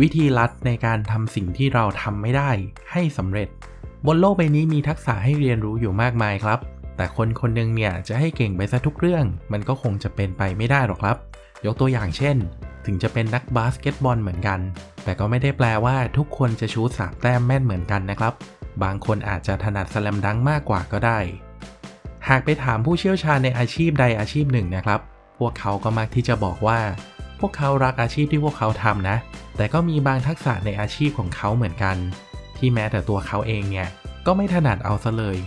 วิธีลัดในการทำสิ่งที่เราทำไม่ได้ให้สำเร็จ บนโลกใบนี้มีทักษะให้เรียนรู้อยู่มากมายครับ แต่คนคนหนึ่งเนี่ยจะให้เก่งไปซะทุกเรื่อง มันก็คงจะเป็นไปไม่ได้หรอกครับ ยกตัวอย่างเช่น ถึงจะเป็นนักบาสเกตบอลเหมือนกัน แต่ก็ไม่ได้แปลว่าทุกคนจะชูสามแต้มแม่นเหมือนกันนะครับ บางคนอาจจะถนัดสแลมดังมากกว่าก็ได้ หากไปถามผู้เชี่ยวชาญในอาชีพใดอาชีพหนึ่งนะครับ พวกเขาก็มักที่จะบอกว่า พวกเขารักอาชีพที่พวกเขาทำนะ แต่ก็มีบางทักษะในอาชีพของเขาเหมือนกัน ที่แม้แต่ตัวเขาเองเนี่ยก็ไม่ถนัดเอาซะเลย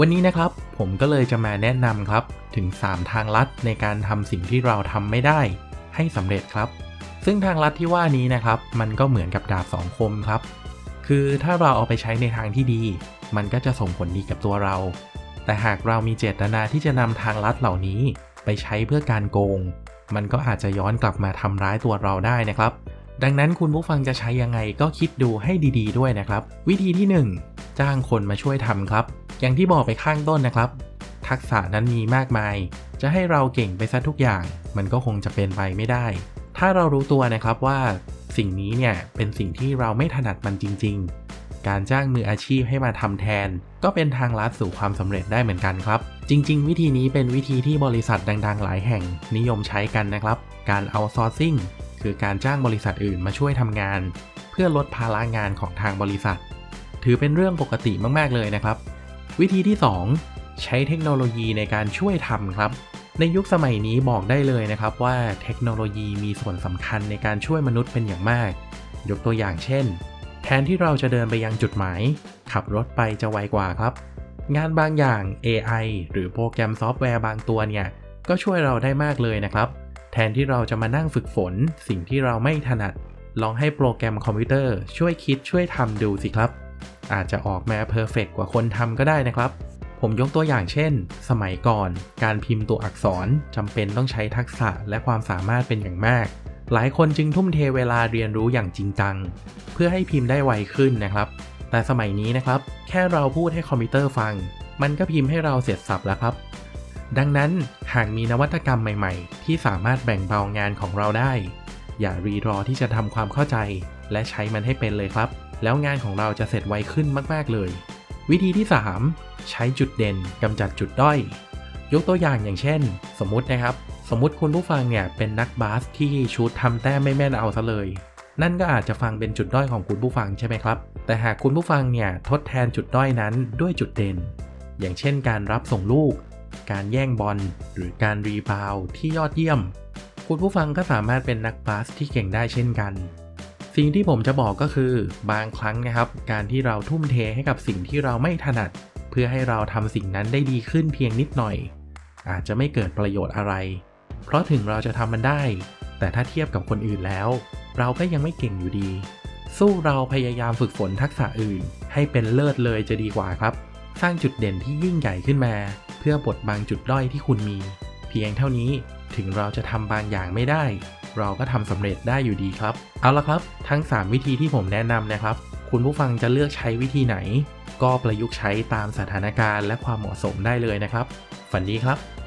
วันนี้นะครับผมก็เลยจะมาแนะนำครับถึง 3 ทางลัดในการทำสิ่งที่เราทำไม่ได้ ให้สำเร็จครับ ซึ่งทางลัดที่ว่านี้นะครับ มันก็เหมือนกับดาบสองคมครับ คือถ้าเราเอาไปใช้ในทางที่ดี มันก็จะส่งผลดีกับตัวเรา แต่หากเรามีเจตนาที่จะนำทางลัดเหล่านี้ไปใช้เพื่อการโกง มันก็อาจจะย้อนกลับมาทำร้ายตัวเราได้นะครับ ดังนั้นคุณผู้ฟังจะใช้ยังไงก็คิดดูให้ดีๆด้วยนะครับ วิธีที่ 1 จ้างคนมาช่วยทำครับ อย่างที่บอกไปข้างต้นนะครับ ทักษะนั้นมีมากมาย จะให้เราเก่งไปซะทุกอย่าง มันก็คงจะเป็นไปไม่ได้ ถ้าเรารู้ตัวนะครับว่า สิ่งนี้เนี่ยเป็นสิ่งที่เราไม่ถนัดมันจริง ๆ การจ้างมืออาชีพให้มาทำแทน ก็เป็นทางลัดสู่ความสำเร็จได้เหมือนกันครับ จริง ๆ วิธีนี้เป็นวิธีที่บริษัทดังๆ หลายแห่งนิยมใช้กันนะครับ การเอาซอร์ซิ่งคือการจ้างบริษัทอื่นมาช่วยทำงาน เพื่อลดภาระงานของทางบริษัท ถือเป็นเรื่องปกติมากๆเลยนะครับ วิธีที่ 2 ใช้เทคโนโลยีในการช่วยทำครับในยุคสมัยนี้บอกได้เลยนะครับว่าเทคโนโลยีมีส่วนสำคัญในการช่วยมนุษย์เป็นอย่างมาก ยกตัวอย่างเช่น แทนที่เราจะเดินไปยังจุดหมาย ขับรถไปจะไวกว่าครับ งานบางอย่าง AI หรือโปรแกรมซอฟต์แวร์บางตัวเนี่ย ก็ช่วยเราได้มากเลยนะครับ แทนที่เราจะมานั่งฝึกฝน สิ่งที่เราไม่ถนัด ลองให้โปรแกรมคอมพิวเตอร์ช่วยคิดช่วยทำดูสิครับ อาจจะออกมาเพอร์เฟกกว่าคนทำก็ได้นะครับผมยกตัวอย่างเช่น สมัยก่อน การพิมพ์ตัวอักษรจำเป็นต้องใช้ทักษะและความสามารถเป็นอย่างมาก หลายคนจึงทุ่มเทเวลาเรียนรู้อย่างจริงจัง เพื่อให้พิมพ์ได้ไวขึ้นนะครับ แต่สมัยนี้นะครับ แค่เราพูดให้คอมพิวเตอร์ฟัง มันก็พิมพ์ให้เราเสร็จสับแล้วครับ ดังนั้นหากมีนวัตกรรมใหม่ๆ ที่สามารถแบ่งเบางานของเราได้ อย่ารีรอที่จะทำความเข้าใจ และใช้มันให้เป็นเลยครับ แล้วงานของเราจะเสร็จไวขึ้นมากๆเลย วิธีที่ 3 ใช้จุดเด่นกำจัดจุดด้อย ยกตัวอย่างอย่างเช่น สมมุตินะครับ สมมุติคุณผู้ฟังเนี่ยเป็นนักบาสที่ชูตทำแต้มไม่แม่นเอาซะเลย นั่นก็อาจจะฟังเป็นจุดด้อยของคุณผู้ฟังใช่ไหมครับ แต่หากคุณผู้ฟังเนี่ยทดแทนจุดด้อยนั้นด้วยจุดเด่น อย่างเช่น การรับส่งลูก การแย่งบอล หรือการรีบาวที่ยอดเยี่ยม คุณผู้ฟังก็สามารถเป็นนักบาสที่เก่งได้เช่นกันสิ่งที่ผมจะบอกก็คือบางครั้งนะครับ การที่เราทุ่มเทให้กับสิ่งที่เราไม่ถนัด เพื่อให้เราทำสิ่งนั้นได้ดีขึ้นเพียงนิดหน่อย อาจจะไม่เกิดประโยชน์อะไร เพราะถึงเราจะทำมันได้ แต่ถ้าเทียบกับคนอื่นแล้ว เราก็ยังไม่เก่งอยู่ดี สู้เราพยายามฝึกฝนทักษะอื่น ให้เป็นเลิศเลยจะดีกว่าครับ สร้างจุดเด่นที่ยิ่งใหญ่ขึ้นมา เพื่อบดบังจุดด้อยที่คุณมี เพียงเท่านี้ถึงเราจะทำบางอย่างไม่ได้ เราก็ทำสำเร็จได้อยู่ดีครับ เอาละครับ ทั้ง 3 วิธีที่ผมแนะนำนะครับ คุณผู้ฟังจะเลือกใช้วิธีไหน ก็ประยุกต์ใช้ตามสถานการณ์และความเหมาะสมได้เลยนะครับ ฝันดีครับ